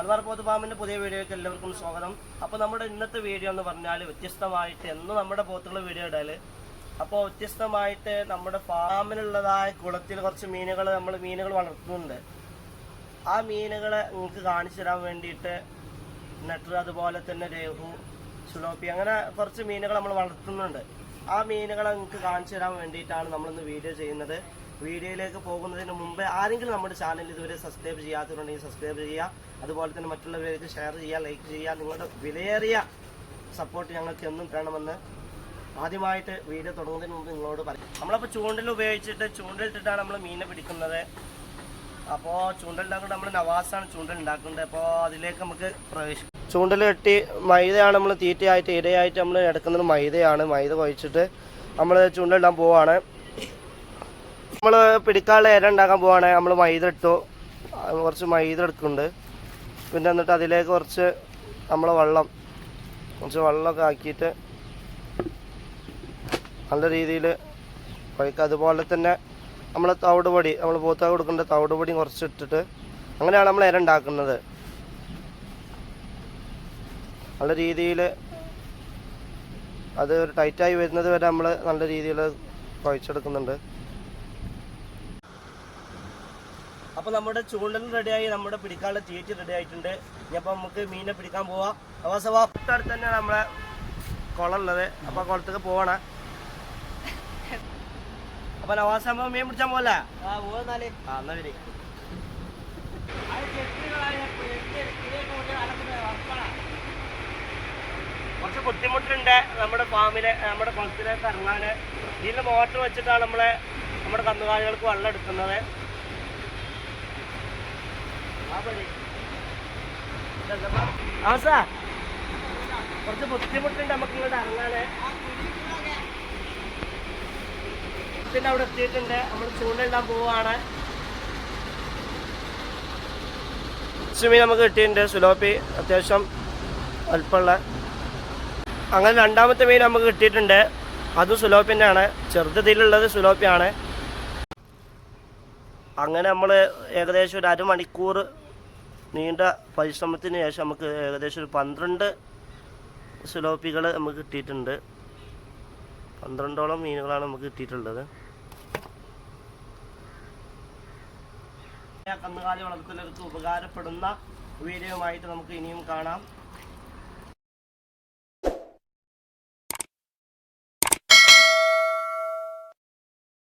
മലബാർ പോത്ത് ഫാമിന്റെ പുതിയ വീഡിയോയ്ക്ക് എല്ലാവർക്കും സ്വാഗതം. അപ്പോൾ നമ്മുടെ ഇന്നത്തെ വീഡിയോ എന്ന് പറഞ്ഞാൽ വ്യത്യസ്തമായിട്ട് എന്ന് നമ്മുടെ പോത്തുള്ള വീഡിയോ ഇടൽ. അപ്പോൾ വ്യത്യസ്തമായിട്ട് നമ്മുടെ ഫാമിലുള്ളതായ കുളത്തിൽ കുറച്ച് മീനുകൾ നമ്മൾ മീനുകൾ വളർത്തുന്നുണ്ട്. ആ മീനുകളെ നിങ്ങൾക്ക് കാണിച്ചു തരാൻ വേണ്ടിയിട്ട് നെട്ടർ അതുപോലെ തന്നെ രേഹു സുലോപ്പി അങ്ങനെ കുറച്ച് മീനുകൾ നമ്മൾ വളർത്തുന്നുണ്ട്. ആ മീനുകളെ നിങ്ങൾക്ക് കാണിച്ചു തരാൻ വേണ്ടിയിട്ടാണ് നമ്മളിന്ന് വീഡിയോ ചെയ്യുന്നത്. വീഡിയോയിലേക്ക് പോകുന്നതിന് മുമ്പ് ആരെങ്കിലും നമ്മുടെ ചാനൽ ഇതുവരെ സബ്സ്ക്രൈബ് ചെയ്യാത്തവരുണ്ടെങ്കിൽ സബ്സ്ക്രൈബ് ചെയ്യുക. അതുപോലെ തന്നെ മറ്റുള്ളവരിലേക്ക് ഷെയർ ചെയ്യുക ലൈക്ക് ചെയ്യുക. നിങ്ങളുടെ വിലയേറിയ സപ്പോർട്ട് ഞങ്ങൾക്ക് എന്നും വേണമെന്ന് ആദ്യമായിട്ട് വീഡിയോ തുടങ്ങുന്നതിന് മുമ്പ് നിങ്ങളോട് പറയും. നമ്മളപ്പോൾ ചൂണ്ടൽ ഉപയോഗിച്ചിട്ട് ചൂണ്ടലിട്ടിട്ടാണ് നമ്മൾ മീനെ പിടിക്കുന്നത്. അപ്പോൾ ചൂണ്ടൽ ചൂണ്ടലുണ്ടാക്കുന്നത് നമ്മൾ നവാസാണ് ചൂണ്ടൽ ഉണ്ടാക്കുന്നത് അപ്പോൾ അതിലേക്ക് നമുക്ക് പ്രവേശിക്കും ചൂണ്ടൽ കെട്ടി മൈദയാണ് നമ്മൾ തീറ്റയായിട്ട് ഇരയായിട്ട് നമ്മൾ എടുക്കുന്നത് മൈദയാണ്. മൈദ കുഴച്ചിട്ട് നമ്മൾ ചൂണ്ടലിടാൻ പോവാണ്. നമ്മൾ പിടിക്കാനുള്ള ഇര ഉണ്ടാക്കാൻ പോവാണ്. നമ്മൾ മൈദ ഇട്ടു. കുറച്ച് മൈദ എടുക്കുന്നുണ്ട്. പിന്നെ എന്നിട്ട് അതിലേക്ക് കുറച്ച് നമ്മൾ വെള്ളം കുറച്ച് വെള്ളമൊക്കെ ആക്കിയിട്ട് നല്ല രീതിയിൽ കുഴക്കുക അതുപോലെ തന്നെ നമ്മൾ തവിട് പൊടി നമ്മൾ പോത്താ കൊടുക്കേണ്ട തവിട് പൊടിയും കുറച്ച് ഇട്ടിട്ട് അങ്ങനെയാണ് നമ്മൾ ഇര ഉണ്ടാക്കുന്നത്. നല്ല രീതിയിൽ അത് ടൈറ്റായി വരുന്നത് വരെ നമ്മൾ നല്ല രീതിയിൽ കുഴച്ചെടുക്കുന്നുണ്ട്. അപ്പോൾ നമ്മുടെ ചൂണ്ടലും റെഡിയായി നമ്മുടെ പിടിക്കാനുള്ള തീറ്റി റെഡി ആയിട്ടുണ്ട്. ഇനി നമുക്ക് മീനിനെ പിടിക്കാൻ പോവാം. അപ്പോൾ സവാ അടുത്ത് തന്നെ നമ്മളെ കുളമുള്ളത്. അപ്പോൾ കുളത്തേക്ക് പോവണേ. അപ്പൊ നവാസ മീൻ പിടിച്ചാൽ പോലെ ആ വരി കുറച്ച് ബുദ്ധിമുട്ടുണ്ട് നമ്മുടെ ഫാമിലെ നമ്മുടെ കുളത്തിലേക്ക് ഇറങ്ങാൻ ഇതിൽ മോട്ടർ വെച്ചിട്ടാണ് നമ്മളെ നമ്മുടെ കന്നുകാലികൾക്ക് വെള്ളം എടുക്കുന്നത്. ആസാ കുറച്ച് ബുദ്ധിമുട്ടുണ്ട് നമുക്ക് ഇങ്ങോട്ട് ഇറങ്ങാന്. പിന്നെ അവിടെ എത്തിയിട്ടുണ്ട്. നമ്മൾ ചൂണ്ടിടാൻ പോവാണ്. മീൻ നമുക്ക് കിട്ടിയിട്ടുണ്ട്. സുലോപ്പി അത്യാവശ്യം അല്പമുള്ള അങ്ങനെ രണ്ടാമത്തെ മീൻ നമുക്ക് കിട്ടിയിട്ടുണ്ട്. അതും സുലോപ്പിന്റെ ആണ് ചെറുതതിലുള്ളത് സുലോപ്പിയാണ്. അങ്ങനെ നമ്മൾ ഏകദേശം ഒരു അരമണിക്കൂർ നീണ്ട പരിശ്രമത്തിന് ശേഷം നമുക്ക് ഏകദേശം ഒരു പന്ത്രണ്ട് സിലോപ്പികൾ നമുക്ക് കിട്ടിയിട്ടുണ്ട്. പന്ത്രണ്ടോളം മീനുകളാണ് നമുക്ക് കിട്ടിയിട്ടുള്ളത്. കന്നുകാലി വളർത്തലർക്ക് ഉപകാരപ്പെടുന്ന വീഡിയോ ആയിട്ട് നമുക്ക് ഇനിയും കാണാം.